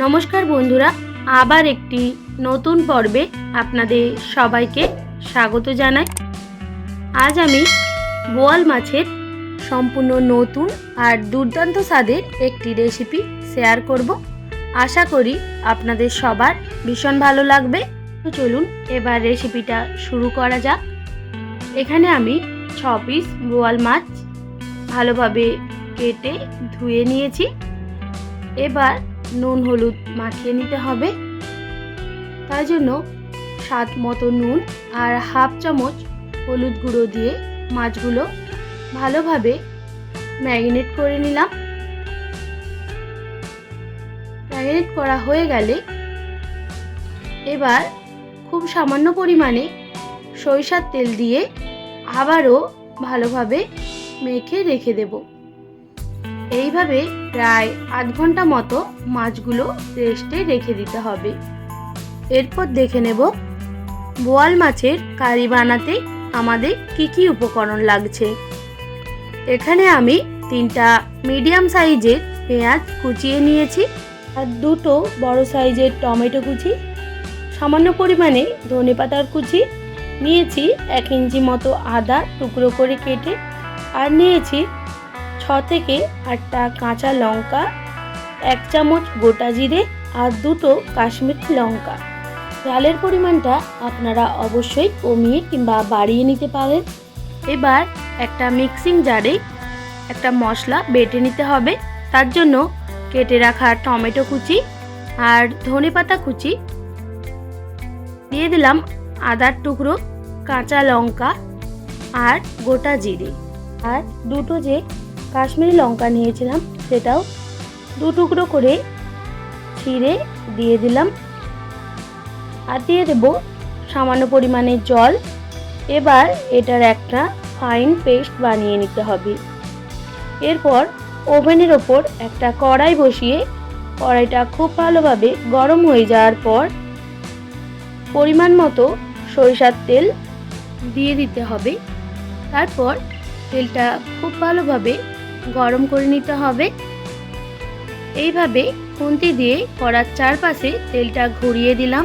নমস্কার বন্ধুরা, আবার একটি নতুন পর্বে আপনাদের সবাইকে স্বাগত জানাই। আজ আমি বোয়াল মাছের সম্পূর্ণ নতুন আর দুর্দান্ত স্বাদের একটি রেসিপি শেয়ার করব। আশা করি আপনাদের সবার ভীষণ ভালো লাগবে। চলুন এবার রেসিপিটা শুরু করা যাক। এখানে আমি ছ পিস বোয়াল মাছ ভালোভাবে কেটে ধুয়ে নিয়েছি। এবার নুন হলুদ মাখিয়ে নিতে হবে। তাই জন্য স্বাদ মতো নুন আর হাফ চামচ হলুদ গুঁড়ো দিয়ে মাছগুলো ভালোভাবে ম্যারিনেট করে নিলাম। ম্যারিনেট করা হয়ে গেলে এবার খুব সামান্য পরিমাণে সরিষার তেল দিয়ে আবারও ভালোভাবে মেখে রেখে দেব। এইভাবে প্রায় আধ ঘণ্টা মতো মাছগুলো রেস্টে রেখে দিতে হবে। এরপর দেখে নেব বোয়াল মাছের কারি বানাতে আমাদের কি কি উপকরণ লাগছে। এখানে আমি তিনটা মিডিয়াম সাইজের পেঁয়াজ কুচিয়ে নিয়েছি আর দুটো বড় সাইজের টমেটো কুচি, সামান্য পরিমাণে ধনে পাতার কুচি, নিয়েছি এক ইঞ্চি মতো আদা টুকরো করে কেটে, আর নিয়েছি ছ থেকে আটটা কাঁচা লঙ্কা, এক চামচ গোটা জিরে আর দুটো কাশ্মীরি লঙ্কা। ঝালের পরিমাণটা আপনারা অবশ্যই কমিয়ে কিংবা বাড়িয়ে নিতে পারেন। এবার একটা মিক্সিং জারে একটা মশলা বেটে নিতে হবে। তার জন্য কেটে রাখা টমেটো কুচি আর ধনে পাতা কুচি। দিয়ে দিলাম আদার টুকরো, কাঁচা লঙ্কা আর গোটা জিরে। আর দুটো যে কাশ্মীরি লঙ্কা নিয়েছিলাম, সেটাও দু টুকরো করে ছিঁড়ে দিয়ে দিলাম। আর দিয়ে দেবো সামান্য পরিমাণে জল। এবার এটার একটা ফাইন পেস্ট বানিয়ে নিতে হবে। এরপর ওভেনের ওপর একটা কড়াই বসিয়ে কড়াইটা খুব ভালোভাবে গরম হয়ে যাওয়ার পর পরিমাণ মতো সরিষার তেল দিয়ে দিতে হবে। তারপর তেলটা খুব ভালোভাবে গরম করে নিতে হবে। এইভাবে খুন্তি দিয়ে কড়ার চারপাশে তেলটা ঘুরিয়ে দিলাম,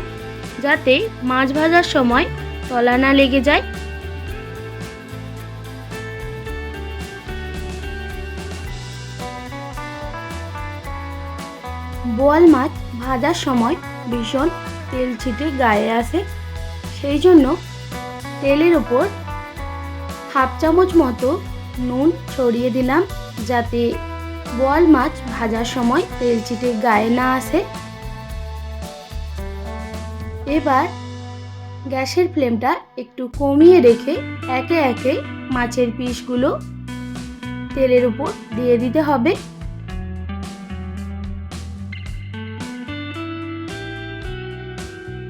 যাতে মাছ ভাজার সময় তলা না লেগে যায়। বোয়াল মাছ ভাজার সময় ভীষণ তেল ছিটে গায়ে আসে, সেই জন্য তেলের ওপর হাফ চামচ মতো নুন ছড়িয়ে দিলাম। যাতে বোয়াল মাছ ভাজার সময় তেল চিটে গায়ে না আসে। এবার গ্যাসের ফ্লেমটা একটু কমিয়ে রেখে একে একে মাছের পিসগুলো তেলের উপর দিয়ে দিতে হবে।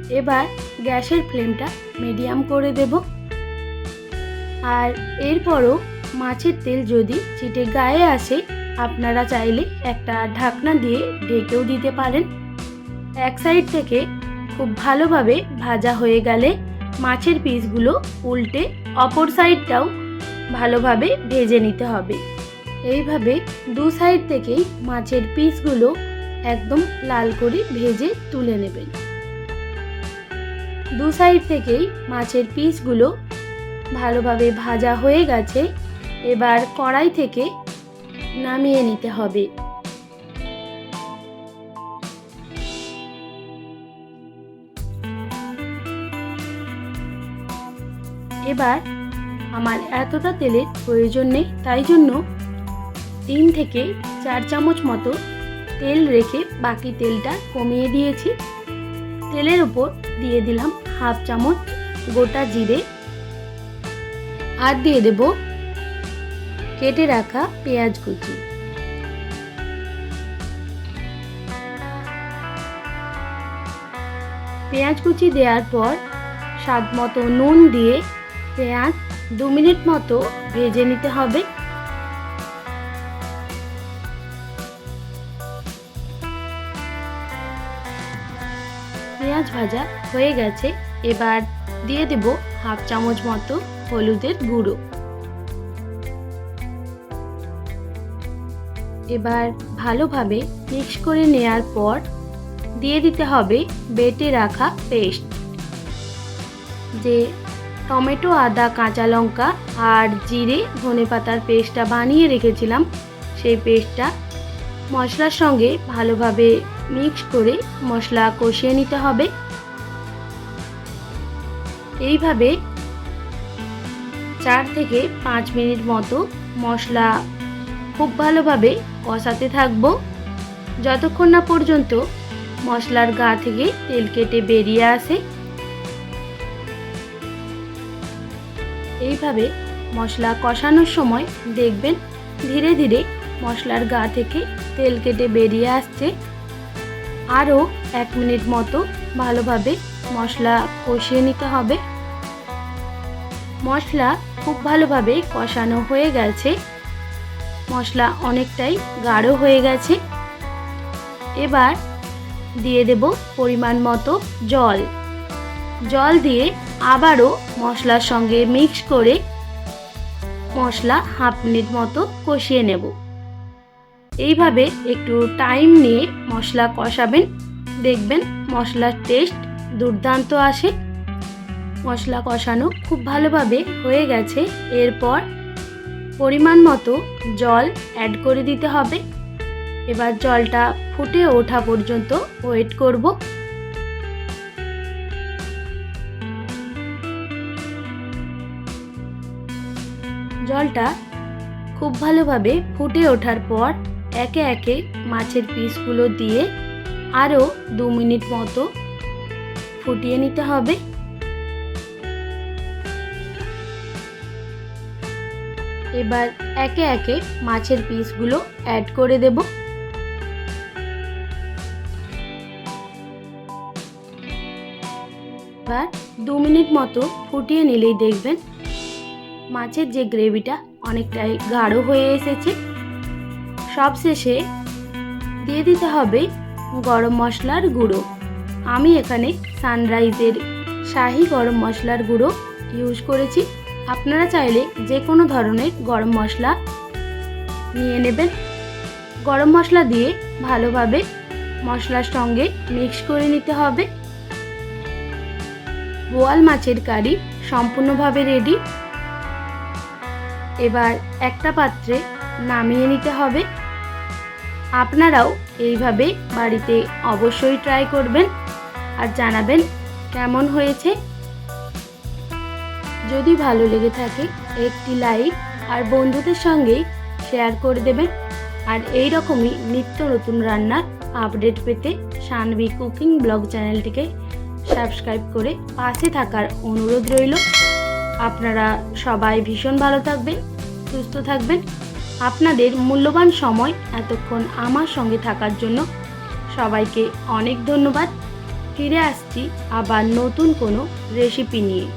এবার গ্যাসের ফ্লেমটা মিডিয়াম করে দেব। আর এরপরও মাছের তেল যদি চিটে গায়ে আসে, আপনারা চাইলে একটা ঢাকনা দিয়ে ঢেকেও দিতে পারেন। এক সাইড থেকে খুব ভালোভাবে ভাজা হয়ে গেলে মাছের পিসগুলো উল্টে অপর সাইডটাও ভালোভাবে ভেজে নিতে হবে। এইভাবে দু সাইড থেকেই মাছের পিসগুলো একদম লাল করে ভেজে তুলে নেবেন। দু সাইড থেকেই মাছের পিসগুলো ভালোভাবে ভাজা হয়ে গেছে। এবার কড়াই থেকে নামিয়ে নিতে হবে। এবার আমার এতটা তেলের প্রয়োজন নেই, তাই জন্য তিন থেকে চার চামচ মতো তেল রেখে বাকি তেলটা কমিয়ে দিয়েছি। তেলের ওপর দিয়ে দিলাম হাফ চামচ গোটা জিরে। আর দিয়ে দেব কেটে রাখা পেঁয়াজ কুচি। পেঁয়াজ কুচি দেওয়ার পর স্বাদ মতো নুন দিয়ে পেঁয়াজ দু মিনিট মতো ভেজে নিতে হবে। পেঁয়াজ ভাজা হয়ে গেছে। এবার দিয়ে দেব হাফ চামচ মতো হলুদের গুঁড়ো। এবার ভালোভাবে মিক্স করে নেয়ার পর দিয়ে দিতে হবে বেটে রাখা পেস্ট। যে টমেটো, আদা, কাঁচা লঙ্কা আর জিরে ধনে পাতার পেস্টটা বানিয়ে রেখেছিলাম, সেই পেস্টটা মশলার সঙ্গে ভালোভাবে মিক্স করে মশলা কষিয়ে নিতে হবে। এইভাবে চার থেকে পাঁচ মিনিট মতো মশলা খুব ভালোভাবে কষাতে থাকব। যতক্ষণ না পর্যন্ত মশলার গা থেকে তেল কেটে বেরিয়ে আসে। এইভাবে মশলা কষানোর সময় দেখবেন ধীরে ধীরে মশলার গা থেকে তেল কেটে বেরিয়ে আসছে। আরও এক মিনিট মতো ভালোভাবে মশলা কষিয়ে নিতে হবে। মশলা খুব ভালোভাবে কষানো হয়ে গেছে। মশলা অনেকটাই গাঢ় হয়ে গেছে। এবার দিয়ে দেব পরিমাণ মতো জল। জল দিয়ে আবারও মশলার সঙ্গে মিক্স করে মশলা হাফ মিনিট মতো কষিয়ে নেব। এইভাবে একটু টাইম নিয়ে মশলা কষাবেন। দেখবেন মশলার টেস্ট দুর্দান্ত আসে। মশলা কষানো খুব ভালোভাবে হয়ে গেছে। এরপর পরিমাণ মতো জল অ্যাড করে দিতে হবে। এবার জলটা ফুটে ওঠা পর্যন্ত ওয়েট করব। জলটা খুব ভালোভাবে ফুটে ওঠার পর একে একে মাছের পিসগুলো দিয়ে আরও দু মিনিট মতো ফুটিয়ে নিতে হবে। এবার একে একে মাছের পিসগুলো অ্যাড করে দেব। এবার দু মিনিট মতো ফুটিয়ে নিলেই দেখবেন মাছের যে গ্রেভিটা অনেকটাই গাঢ় হয়ে এসেছে। সবশেষে দিয়ে দিতে হবে গরম মশলার গুঁড়ো। আমি এখানে সানরাইজের শাহি গরম মশলার গুঁড়ো ইউজ করেছি। আপনারা চাইলে যে কোনো ধরনের গরম মশলা নিয়ে নেবেন। গরম মশলা দিয়ে ভালোভাবে মশলার সঙ্গে মিক্স করে নিতে হবে। বোয়াল মাছের কারি সম্পূর্ণভাবে রেডি এবার একটা পাত্রে নামিয়ে নিতে হবে। আপনারাও এইভাবে বাড়িতে অবশ্যই ট্রাই করবেন আর জানাবেন কেমন হয়েছে। যদি ভালো লেগে থাকে, একটি লাইক আর বন্ধুদের সঙ্গে শেয়ার করে দেবেন। আর এই রকমই নিত্য নতুন রান্নার আপডেট পেতে সানভি কুকিং ব্লগ চ্যানেলটিকে সাবস্ক্রাইব করে পাশে থাকার অনুরোধ রইল। আপনারা সবাই ভীষণ ভালো থাকবেন, সুস্থ থাকবেন। আপনাদের মূল্যবান সময় এতক্ষণ আমার সঙ্গে থাকার জন্য সবাইকে অনেক ধন্যবাদ। ফিরে আসছি আবার নতুন কোনো রেসিপি নিয়ে।